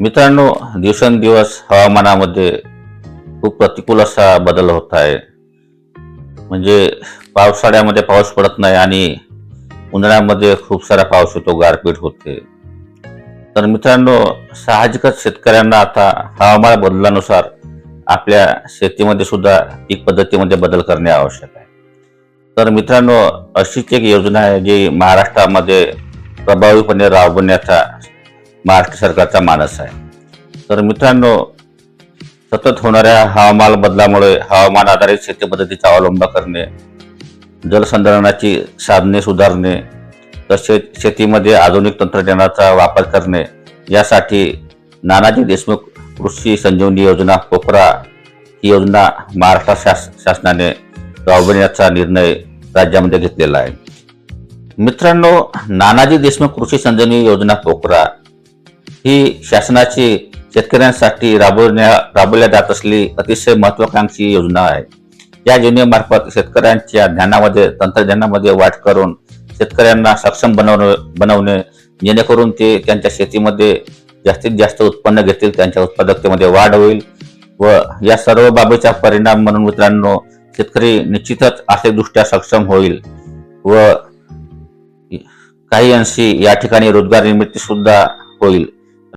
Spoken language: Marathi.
मित्रांनो दिवसेंदिवस हवामानामध्ये खूप प्रतिकूल असा बदल होत आहे. म्हणजे पावसाळ्यामध्ये पाऊस पडत नाही आणि उन्हाळ्यामध्ये खूप सारा पाऊस होतो गारपीट होते. तर मित्रांनो साहजिकच शेतकऱ्यांना आता हवामान बदलानुसार आपल्या शेतीमध्ये सुद्धा पीक पद्धतीमध्ये बदल करणे आवश्यक आहे. तर मित्रांनो अशीच एक योजना आहे जी महाराष्ट्रामध्ये प्रभावीपणे राबवण्याचा महाराष्ट्र सरकारचा मानस आहे. तर मित्रांनो सतत होणाऱ्या हवामान बदलामुळे हवामान आधारित शेती पद्धतीचा अवलंब करणे जलसंधारणाची साधने सुधारणे तसेच शेतीमध्ये आधुनिक तंत्रज्ञानाचा वापर करणे यासाठी नानाजी देशमुख कृषी संजीवनी योजना कोपरा ही योजना महाराष्ट्र शास शासनाने राबविण्याचा निर्णय राज्यामध्ये घेतलेला आहे. मित्रांनो नानाजी देशमुख कृषी संजीवनी योजना पोखरा ही शासनाची शेतकऱ्यांसाठी राबवण्या राबवल्या जात असलेली अतिशय महत्वाकांक्षी योजना आहे. या योजनेमार्फत शेतकऱ्यांच्या ज्ञानामध्ये तंत्रज्ञानामध्ये वाढ करून शेतकऱ्यांना सक्षम बनवणे बनवणे जेणेकरून ते त्यांच्या शेतीमध्ये जास्तीत जास्त उत्पन्न घेतील त्यांच्या उत्पादकतेमध्ये वाढ होईल व या सर्व बाबीचा परिणाम म्हणून मित्रांनो शेतकरी निश्चितच आर्थिकदृष्ट्या सक्षम होईल व काही अंशी या ठिकाणी रोजगार निर्मिती सुद्धा होईल.